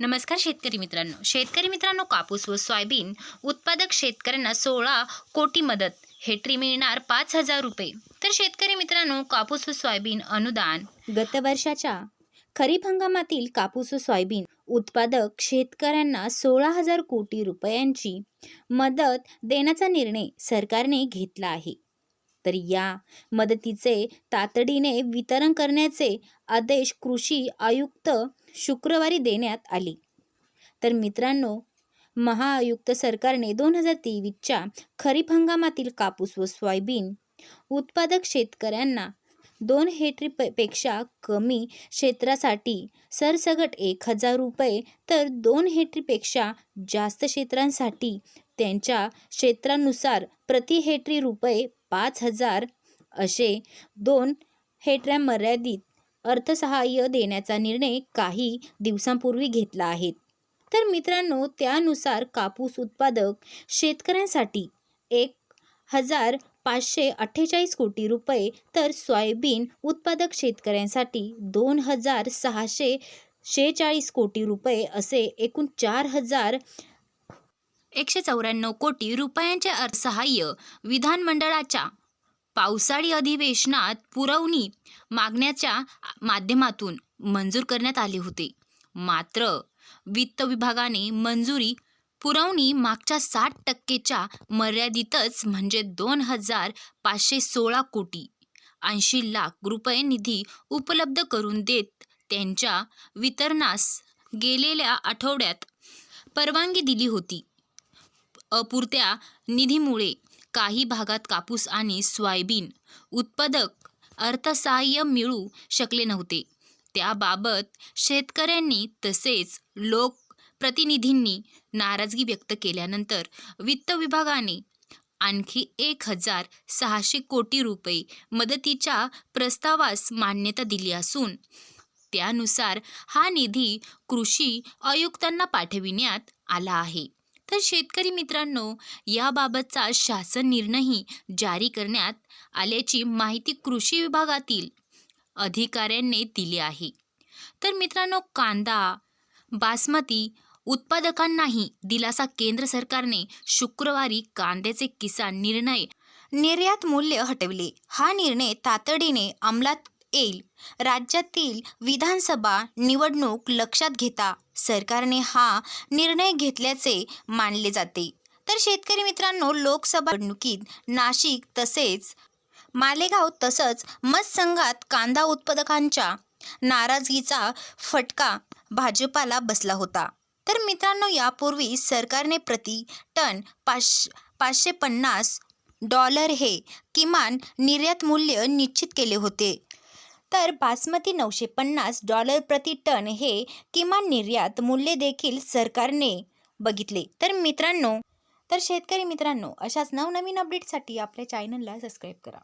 नमस्कार शेतकरी मित्रांनो. शेतकरी मित्रांनो कापूस व सोयाबीन उत्पादक शेतकऱ्यांना सोळा कोटी मदत हेक्टरी मिळणार पाच हजार रुपये. तर शेतकरी मित्रांनो कापूस व सोयाबीन अनुदान. गत वर्षाच्या खरीप हंगामातील कापूस व सोयाबीन उत्पादक शेतकऱ्यांना सोळा हजार कोटी रुपयांची मदत देण्याचा निर्णय सरकारने घेतला आहे. तर या मदतीचे तातडीने वितरण करण्याचे आदेश कृषी आयुक्त शुक्रवारी देण्यात आले. तर मित्रांनो महाआयुक्त सरकारने दोन हजार तेवीसच्या खरीप हंगामातील कापूस व सोयाबीन उत्पादक शेतकऱ्यांना दोन हेक्टरी पे- पेक्षा कमी क्षेत्रासाठी सरसगट एक हजार रुपये तर दोन हेक्टरीपेक्षा जास्त क्षेत्रांसाठी त्यांच्या क्षेत्रानुसार प्रति हेक्टरी रुपये पाच हजार असे दोन हेट्रॅम मर्यादित अर्थसहाय्य देण्याचा निर्णय काही दिवसांपूर्वी घेतला आहे. तर मित्रांनो त्यानुसार कापूस उत्पादक शेतकऱ्यांसाठी एक हजार पाचशे अठ्ठेचाळीस कोटी रुपये तर सोयाबीन उत्पादक शेतकऱ्यांसाठी दोन हजार सहाशे शेहेचाळीस कोटी रुपये असे एकूण चार हजार एकशे चौऱ्याण्णव कोटी रुपयांचे अर्थसहाय्य विधानमंडळाच्या पावसाळी अधिवेशनात पुरवणी मागण्याच्या माध्यमातून मंजूर करण्यात आले होते. मात्र वित्त विभागाने मंजुरी पुरवणी मागच्या साठ टक्केच्या मर्यादितच म्हणजे दोन हजार पाचशे सोळा कोटी ऐंशी लाख रुपये निधी उपलब्ध करून देत त्यांच्या वितरणास गेलेल्या आठवड्यात परवानगी दिली होती. अपुरत्या निधीमुळे काही भागात कापूस आणि सोयाबीन उत्पादक अर्थसहाय्य मिळू शकले नव्हते. त्याबाबत शेतकऱ्यांनी तसेच लोकप्रतिनिधींनी नाराजगी व्यक्त केल्यानंतर वित्त विभागाने आणखी एक हजार सहाशे कोटी रुपये मदतीच्या प्रस्तावास मान्यता दिली असून त्यानुसार हा निधी कृषी आयुक्तांना पाठविण्यात आला आहे. तर शेतकरी मित्रांनो याबाबतचा शासन निर्णयही जारी करण्यात आल्याची माहिती कृषी विभागातील अधिकाऱ्यांनी दिली आहे. तर मित्रांनो कांदा बासमती उत्पादकांनाही दिलासा केंद्र सरकारने शुक्रवारी कांद्याचे किसान निर्णय निर्यात मूल्य हटवले. हा निर्णय तातडीने अंमलात येईल. राज्यातील विधानसभा निवडणूक लक्षात घेता सरकारने हा निर्णय घेतल्याचे मानले जाते. तर शेतकरी मित्रांनो लोकसभा निवडणुकीत नाशिक तसेच मालेगाव तसंच मतसंघात कांदा उत्पादकांच्या नाराजगीचा फटका भाजपाला बसला होता. तर मित्रांनो यापूर्वी सरकारने प्रति टन पाश पाचशे पन्नास डॉलर हे किमान निर्यात मूल्य निश्चित केले होते. तर बासमती नऊशे पन्नास डॉलर प्रति टन हे किमान निर्यात मूल्य देखील सरकारने बघितले. तर मित्रांनो तर शेतकरी मित्रांनो अशाच नवनवीन अपडेटसाठी आपल्या चॅनलला सबस्क्राईब करा.